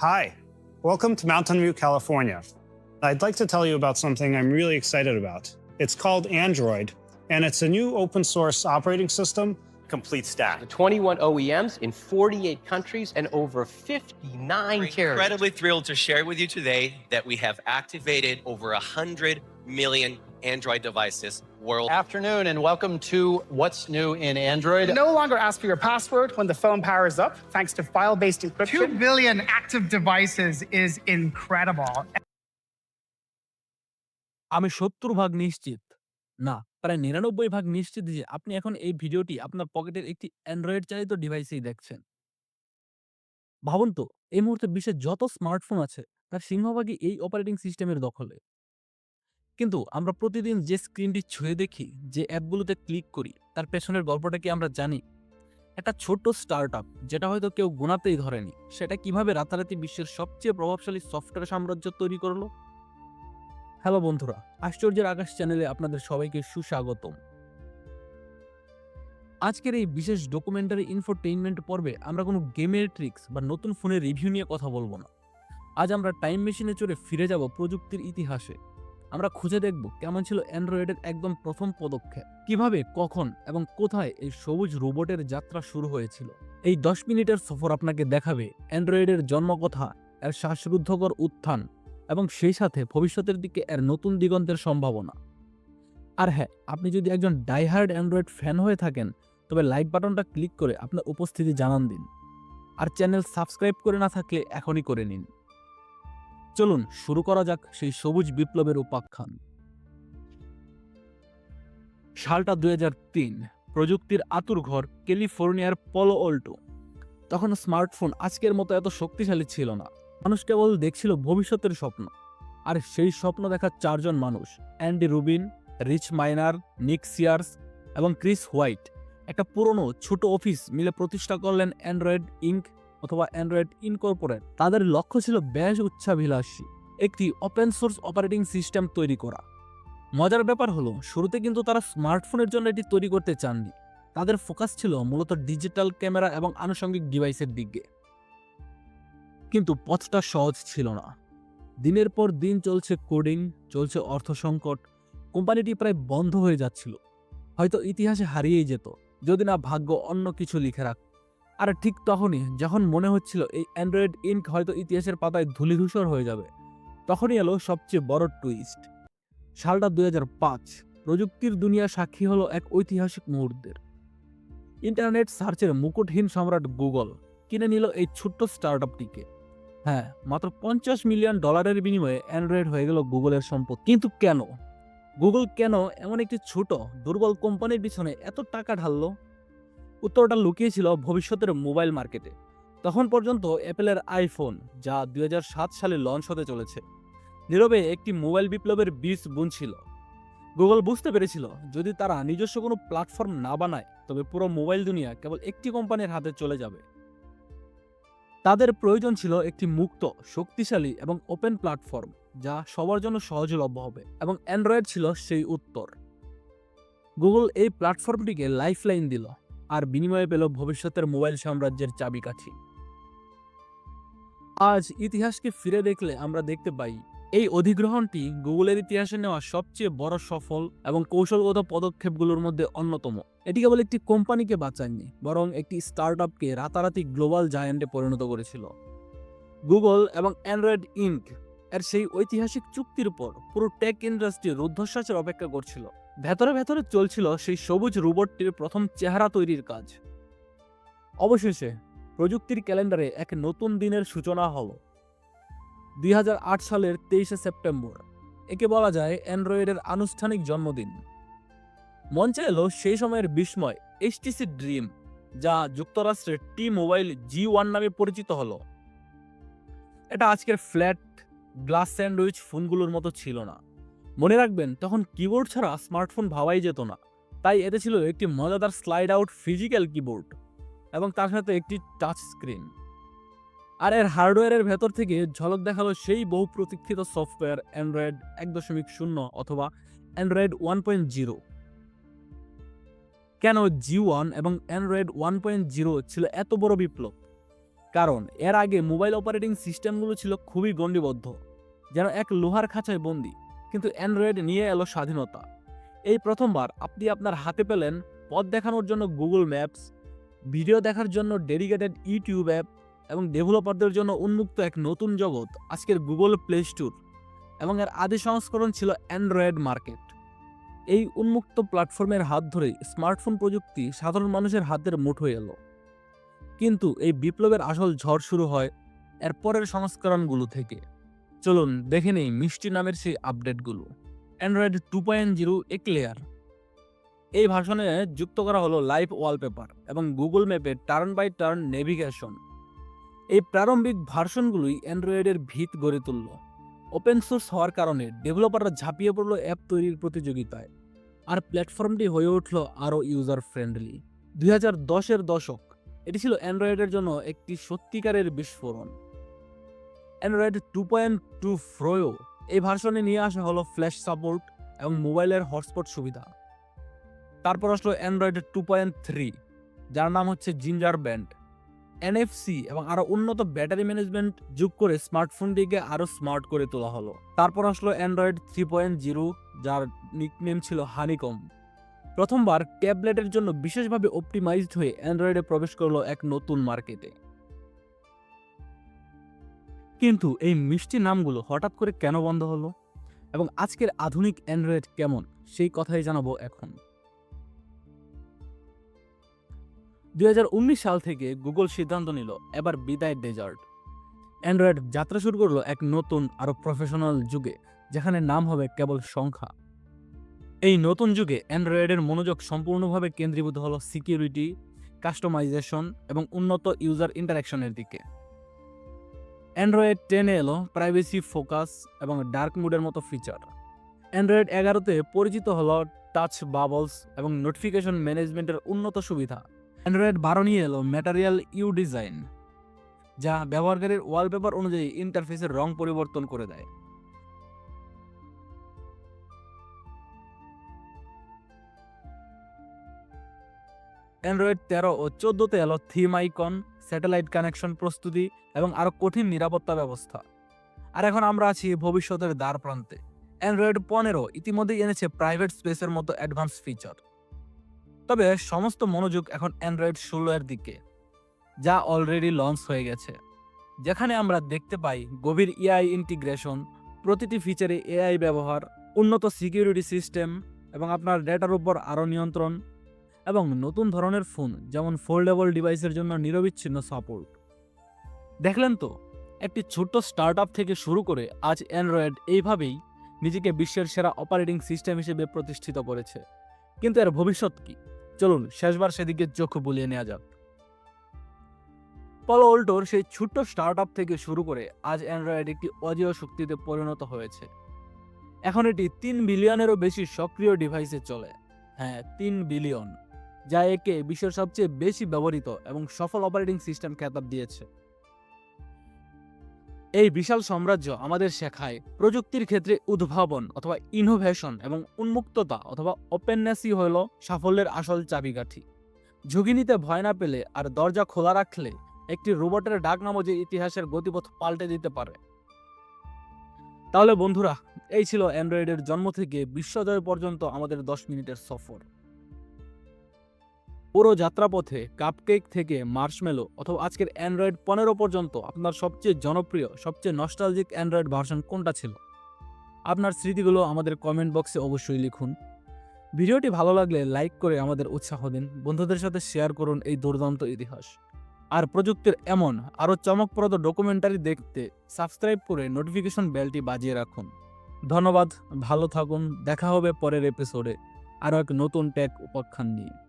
Hi, welcome to Mountain View, California. I'd like to tell you about something I'm really excited about. It's called Android, and it's a new open source operating system. complete stack. 21 OEMs in 48 countries and over 59 We're carriers. incredibly thrilled to share with you today that we have activated over 100 million Android devices worldwide. Afternoon and welcome to What's New in Android. no longer ask for your password when the phone powers up, thanks to file based 2 encryption. billion active devices is incredible. আমি সত্তর ভাগ নিশ্চিত না প্রায় নিরানব্বই ভাগ নিশ্চিত যে আপনি এখন এই ভিডিওটি আপনার পকেটের একটি অ্যান্ড্রয়েড চালিত ডিভাইসেই দেখছেন ভাবুন তো এই মুহূর্তে বিশ্বের যত স্মার্টফোন আছে তার সিংহভাগই এই অপারেটিং সিস্টেমের দখলে কিন্তু আমরা প্রতিদিন যে স্ক্রিনটি ছুঁয়ে দেখি, যে অ্যাপগুলোতে ক্লিক করি, তার পেছনের গল্পটা কি আমরা জানি? একটা ছোট্ট স্টার্ট আপ যেটা হয়তো কেউ গোনাতেই ধরেনি, সেটা কীভাবে রাতারাতি বিশ্বের সবচেয়ে প্রভাবশালী সফটওয়্যার সাম্রাজ্য তৈরি করল? হ্যালো বন্ধুরা, আশ্চর্যের আকাশ চ্যানেলে আপনাদের সবাইকে সুস্বাগতম। আজকের এই বিশেষ ডকুমেন্টারি ইনফোটেইনমেন্ট পর্বে আমরা কোনো গেমের ট্রিক্স বা নতুন ফোনের রিভিউ নিয়ে কথা বলব না। আজ আমরা টাইম মেশিনে চড়ে ফিরে যাব প্রযুক্তির ইতিহাসে। আমরা খুঁজে দেখব কেমন ছিল অ্যান্ড্রয়েডের একদম প্রথম পদক্ষেপ, কীভাবে, কখন এবং কোথায় এই সবুজ রোবটের যাত্রা শুরু হয়েছিল। এই দশ মিনিটের সফর আপনাকে দেখাবে অ্যান্ড্রয়েডের জন্মকথা, এর শ্বাসরুদ্ধকর উত্থান এবং সেই সাথে ভবিষ্যতের দিকে এর নতুন দিগন্তের সম্ভাবনা। আর হ্যাঁ আপনি যদি একজন ডাইহার্ড অ্যান্ড্রয়েড ফ্যান হয়ে থাকেন, তবে লাইক বাটনটা ক্লিক করে আপনার উপস্থিতি জানান দিন। আর চ্যানেল সাবস্ক্রাইব করে না থাকলে এখনই করে নিন। চলুন শুরু করা যাক সেই সবুজ বিপ্লবের উপাখ্যান। সালটা দু হাজার তিন, প্রযুক্তির আতুর ঘর, ক্যালিফোর্নিয়ার পলো অল্টো। তখন স্মার্টফোন আজকের মতো এত শক্তিশালী ছিল না। মানুষ কেবল দেখছিল ভবিষ্যতের স্বপ্ন। আর সেই স্বপ্ন দেখা চারজন মানুষ, অ্যান্ডি রুবিন, রিচ মাইনার, নিক সিয়ার্স এবং ক্রিস হোয়াইট। একটা পুরনো, ছোট অফিস মিলে প্রতিষ্ঠা করলেন অ্যান্ড্রয়েড, ইঙ্ক অথবা অ্যান্ড্রয়েড ইনকর্পোরেট, তাদের লক্ষ্য ছিল বেশ উচ্চাভিলাষী একটি ওপেন সোর্স অপারেটিং সিস্টেম তৈরি করা। মজার ব্যাপার হলো, শুরুতে কিন্তু তারা স্মার্টফোনের জন্য এটি তৈরি করতে চাননি। তাদের ফোকাস ছিল মূলত ডিজিটাল ক্যামেরা এবং আনুষঙ্গিক ডিভাইসের দিকে। কিন্তু পথটা সহজ ছিল না। দিনের পর দিন চলছে কোডিং চলছে অর্থ সংকট, কোম্পানিটি প্রায় বন্ধ হয়ে যাচ্ছিল। হয়তো ইতিহাসে হারিয়েই যেত, যদি না ভাগ্য অন্য কিছু লিখে রাখ আর ঠিক তখনই, যখন মনে হচ্ছিল এই অ্যান্ড্রয়েড ইনক হয়তো ইতিহাসের পাতায় ধূলিধূসর হয়ে যাবে, তখনই এলো সবচেয়ে বড় টুইস্ট সালটা দুই হাজার পাঁচ, প্রযুক্তির দুনিয়া সাক্ষী হলো এক ঐতিহাসিক মুহূর্তের। ইন্টারনেট সার্চের মুকুটহীন সম্রাট গুগল কিনে নিল এই ছোট্ট স্টার্টআপটিকে হ্যাঁ মাত্র পঞ্চাশ মিলিয়ন ডলারের বিনিময়ে অ্যান্ড্রয়েড হয়ে গেল গুগলের সম্পদ। কিন্তু কেন? গুগল কেন এমন একটি ছোট, দুর্বল কোম্পানির পিছনে এত টাকা ঢাললো? উত্তরটা লুকিয়েছিল ভবিষ্যতের মোবাইল মার্কেটে। তখন পর্যন্ত অ্যাপেলের আইফোন, যা দুই হাজার সাত সালে লঞ্চ হতে চলেছে, নীরবে একটি মোবাইল বিপ্লবের বীজ বুনছিল। গুগল বুঝতে পেরেছিল, যদি তারা নিজস্ব কোনো প্ল্যাটফর্ম না বানায়, তবে পুরো মোবাইল দুনিয়া কেবল একটি কোম্পানির হাতে চলে যাবে। তাদের প্রয়োজন ছিল একটি মুক্ত, শক্তিশালী এবং ওপেন প্ল্যাটফর্ম, যা সবার জন্য সহজলভ্য হবে, এবং অ্যান্ড্রয়েড ছিল সেই উত্তর। গুগল এই প্ল্যাটফর্মটিকে লাইফলাইন দিল। আর বিনিময়ে পেল ভবিষ্যতের মোবাইল সাম্রাজ্যের চাবিকাঠি। আজ ইতিহাসকে ফিরে দেখলে আমরা দেখতে পাই, এই অধিগ্রহণটি গুগলের ইতিহাসে নেওয়া সবচেয়ে বড় সফল এবং কৌশলগত পদক্ষেপগুলোর মধ্যে অন্যতম। এটি কেবল একটি কোম্পানিকে বাঁচায়নি বরং একটি স্টার্ট আপকে রাতারাতি গ্লোবাল জায়ান্টে পরিণত করেছিল। গুগল এবং অ্যান্ড্রয়েড ইনক এর সেই ঐতিহাসিক চুক্তির উপর পুরো টেক ইন্ডাস্ট্রি রুদ্ধশ্বাসের অপেক্ষা করছিল। ভেতরে ভেতরে চলছিল সেই সবুজ রোবটটির প্রথম চেহারা তৈরির কাজ। অবশেষে প্রযুক্তির ক্যালেন্ডারে এক নতুন দিনের সূচনা হলো। দুই সালের তেইশে সেপ্টেম্বর, একে বলা যায় অ্যান্ড্রয়েডের আনুষ্ঠানিক জন্মদিন। মঞ্চে এলো সেই সময়ের বিস্ময়, এইচটিসি ড্রিম, যা যুক্তরাষ্ট্রের টি মোবাইল জি ওয়ান নামে পরিচিত হলো। এটা আজকের ফ্ল্যাট, গ্লাস স্যান্ডউইচ ফোনগুলোর মতো ছিল না। মনে রাখবেন, তখন কিবোর্ড ছাড়া স্মার্টফোন ভাবাই যেত না। তাই এতে ছিল একটি মজাদার স্লাইড আউট ফিজিক্যাল কিবোর্ড এবং তার সাথে একটি টাচ স্ক্রিন আর এর হার্ডওয়্যারের ভেতর থেকে ঝলক দেখাল সেই বহু প্রতীক্ষিত সফটওয়্যার অ্যান্ড্রয়েড এক দশমিক শূন্য অথবা অ্যান্ড্রয়েড ওয়ান পয়েন্ট জিরো কেন জি ওয়ান এবং অ্যান্ড্রয়েড ওয়ান পয়েন্ট জিরো ছিল এত বড় বিপ্লব? কারণ এর আগে মোবাইল অপারেটিং সিস্টেমগুলো ছিল খুবই গণ্ডিবদ্ধ, যেন এক লোহার খাঁচায় বন্দি। কিন্তু অ্যান্ড্রয়েড নিয়ে এলো স্বাধীনতা। এই প্রথমবার আপনি আপনার হাতে পেলেন পথ দেখানোর জন্য গুগল ম্যাপস ভিডিও দেখার জন্য ডেডিকেটেড ইউটিউব অ্যাপ এবং ডেভেলপারদের জন্য উন্মুক্ত এক নতুন জগৎ, আজকের গুগল প্লে স্টোর এবং এর আদি সংস্করণ ছিল অ্যান্ড্রয়েড মার্কেট এই উন্মুক্ত প্ল্যাটফর্মের হাত ধরেই স্মার্টফোন প্রযুক্তি সাধারণ মানুষের হাতের মুঠোয় এলো। কিন্তু এই বিপ্লবের আসল ঝড় শুরু হয় এর পরের সংস্করণগুলো থেকে। চলুন দেখে নেই মিষ্টি নামের সেই আপডেটগুলো। Android two point zero Eclair এই ভাষণে যুক্ত করা হলো লাইভ ওয়ালপেপার এবং গুগল ম্যাপে টার্ন বাই টার্ন নেভিগেশন এই প্রারম্ভিক ভার্সনগুলোই অ্যান্ড্রয়েডের ভিত গড়ে তুলল। ওপেন সোর্স হওয়ার কারণে ডেভেলপাররা ঝাঁপিয়ে পড়ল অ্যাপ তৈরির প্রতিযোগিতায়। আর প্ল্যাটফর্মটি হয়ে উঠল আরও ইউজার ফ্রেন্ডলি দুই হাজার দশের দশক, এটি ছিল অ্যান্ড্রয়েডের জন্য একটি সত্যিকারের বিস্ফোরণ। Android two point two Froyo এই ভার্সনে নিয়ে আসা হলো ফ্ল্যাশ সাপোর্ট এবং মোবাইলের হটস্পট সুবিধা। তারপর আসলো অ্যান্ড্রয়েড টু পয়েন্ট থ্রি যার নাম হচ্ছে জিঞ্জার ব্যান্ড এনএফসি এবং আরও উন্নত ব্যাটারি ম্যানেজমেন্ট যোগ করে স্মার্টফোনটিকে আরও স্মার্ট করে তোলা হলো। তারপর আসলো অ্যান্ড্রয়েড থ্রি পয়েন্ট জিরো যার নিকনেম ছিল হানিকম প্রথমবার ট্যাবলেটের জন্য বিশেষভাবে অপটিমাইজড হয়ে অ্যান্ড্রয়েডে প্রবেশ করল এক নতুন মার্কেটে কিন্তু এই মিষ্টি নামগুলো হঠাৎ করে কেন বন্ধ হলো? এবং আজকের আধুনিক অ্যান্ড্রয়েড কেমন? সেই কথাই জানাব এখন। দু হাজার উনিশ সাল থেকে গুগল সিদ্ধান্ত নিল, এবার বিদায় ডেজার্ট। অ্যান্ড্রয়েড যাত্রা শুরু করল এক নতুন আরও প্রফেশনাল যুগে, যেখানে নাম হবে কেবল সংখ্যা। এই নতুন যুগে অ্যান্ড্রয়েডের মনোযোগ সম্পূর্ণভাবে কেন্দ্রীভূত হলো সিকিউরিটি, কাস্টমাইজেশন এবং উন্নত ইউজার ইন্টারাকশনের দিকে। অ্যান্ড্রয়েড টেনে এলো প্রাইভেসি ফোকাস এবং ডার্ক মুডের মতো ফিচার অ্যান্ড্রয়েড এগারোতে পরিচিত হলো টাচ বাবলস এবং নোটিফিকেশন ম্যানেজমেন্টের উন্নত সুবিধা। অ্যান্ড্রয়েড বারো নিয়ে এলো ম্যাটারিয়াল ইউ ডিজাইন যা ব্যবহারকারীর ওয়ালপেপার অনুযায়ী ইন্টারফেসের রং পরিবর্তন করে দেয়। অ্যান্ড্রয়েড তেরো ও চোদ্দোতে এলো থিম আইকন স্যাটেলাইট কানেকশন প্রস্তুতি এবং আরও কঠিন নিরাপত্তা ব্যবস্থা। আর এখন আমরা আছি ভবিষ্যতের দ্বার প্রান্তে। অ্যান্ড্রয়েড পনেরো ইতিমধ্যেই এনেছে প্রাইভেট স্পেসের মতো অ্যাডভান্স ফিচার। তবে সমস্ত মনোযোগ এখন অ্যান্ড্রয়েড ষোলো এর দিকে, যা অলরেডি লঞ্চ হয়ে গেছে। যেখানে আমরা দেখতে পাই গভীর এআই ইন্টিগ্রেশন প্রতিটি ফিচারে এআই ব্যবহার, উন্নত সিকিউরিটি সিস্টেম এবং আপনার ডেটার উপর আরও নিয়ন্ত্রণ এবং নতুন ধরনের ফোন, যেমন ফোল্ডেবল ডিভাইসের জন্য নিরবিচ্ছিন্ন সাপোর্ট দেখলেন তো, একটি ছোট্ট স্টার্ট থেকে শুরু করে আজ অ্যান্ড্রয়েড এইভাবেই নিজেকে বিশ্বের সেরা অপারেটিং সিস্টেম হিসেবে প্রতিষ্ঠিত করেছে। কিন্তু এর ভবিষ্যৎ কি? চলুন শেষবার সেদিকে চোখ বুলিয়ে নেওয়া যাক। পলো ওল্টোর সেই ছোট্ট স্টার্ট থেকে শুরু করে আজ অ্যান্ড্রয়েড একটি অজেয় শক্তিতে পরিণত হয়েছে। এখন এটি তিন বিলিয়নেরও বেশি সক্রিয় ডিভাইসে চলে। হ্যাঁ তিন বিলিয়ন যা একে বিশ্বের সবচেয়ে বেশি ব্যবহৃত এবং সফল অপারেটিং সিস্টেম খেতাব দিয়েছে। এই বিশাল সাম্রাজ্য আমাদের শেখায় প্রযুক্তির ক্ষেত্রে উদ্ভাবন অথবা ইনোভেশন এবং উন্মুক্ততা অথবা ওপেননেসই হল সাফল্যের আসল চাবিকাঠি। ঝুঁকি নিতে ভয় না পেলে আর দরজা খোলা রাখলে একটি রোবটের ডাক যে ইতিহাসের গতিপথ পাল্টে দিতে পারে। তাহলে বন্ধুরা, এই ছিল অ্যান্ড্রয়েডের জন্ম থেকে বিশ্বজয় পর্যন্ত আমাদের দশ মিনিটের সফর। পুরো যাত্রাপথে কাপকেক থেকে মার্শমেলো অথবা আজকের অ্যান্ড্রয়েড পনেরো পর্যন্ত আপনার সবচেয়ে জনপ্রিয়, সবচেয়ে নস্টালজিক অ্যান্ড্রয়েড ভার্সন কোনটা ছিল? আপনার স্মৃতিগুলো আমাদের কমেন্ট বক্সে অবশ্যই লিখুন। ভিডিওটি ভালো লাগলে লাইক করে আমাদের উৎসাহ দিন, বন্ধুদের সাথে শেয়ার করুন এই দুর্দান্ত ইতিহাস। আর প্রযুক্তির এমন আরও চমকপ্রদ ডকুমেন্টারি দেখতে সাবস্ক্রাইব করে নোটিফিকেশন বেলটি বাজিয়ে রাখুন। ধন্যবাদ, ভালো থাকুন, দেখা হবে পরের এপিসোডে আরও এক নতুন ট্যাগ উপাখ্যান নিয়ে।